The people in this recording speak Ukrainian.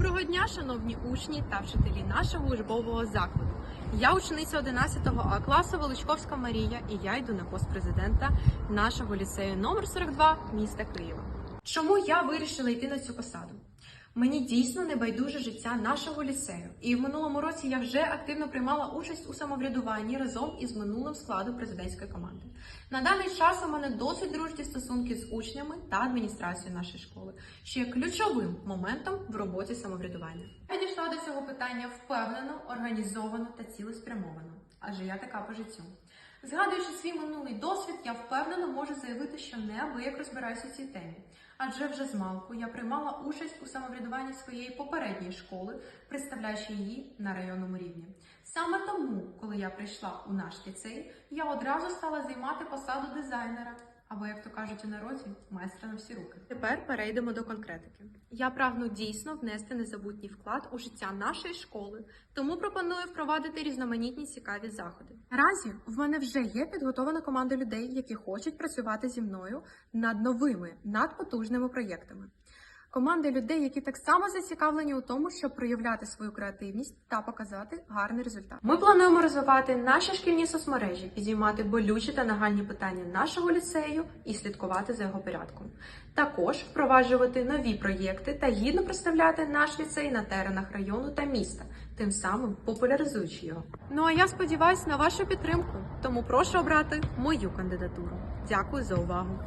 Доброго дня, шановні учні та вчителі нашого учбового закладу. Я учениця 11 А класу Величковська Марія, і я йду на пост президента нашого ліцею номер 42 міста Києва. Чому я вирішила йти на цю посаду? Мені дійсно не байдуже життя нашого ліцею, і в минулому році я вже активно приймала участь у самоврядуванні разом із минулим складом президентської команди. На даний час у мене досить дружні стосунки з учнями та адміністрацією нашої школи, що є ключовим моментом в роботі самоврядування. Я підійшла до цього питання впевнено, організовано та цілеспрямовано, адже я така по життю. Згадуючи свій минулий досвід, я впевнено можу заявити, що не ви як розбираюся в цій темі. Адже вже з малку я приймала участь у самоврядуванні своєї попередньої школи, представляючи її на районному рівні. Саме тому, коли я прийшла у наш ліцей, я одразу стала займати посаду дизайнера. Або, як то кажуть у народі, майстра на всі руки. Тепер перейдемо до конкретики. Я прагну дійсно внести незабутній вклад у життя нашої школи, тому пропоную впровадити різноманітні цікаві заходи. Наразі в мене вже є підготована команда людей, які хочуть працювати зі мною над новими надпотужними проєктами. Команди людей, які так само зацікавлені у тому, щоб проявляти свою креативність та показати гарний результат. Ми плануємо розвивати наші шкільні соцмережі, підіймати болючі та нагальні питання нашого ліцею і слідкувати за його порядком. Також впроваджувати нові проєкти та гідно представляти наш ліцей на теренах району та міста, тим самим популяризуючи його. Ну а я сподіваюся на вашу підтримку, тому прошу обрати мою кандидатуру. Дякую за увагу.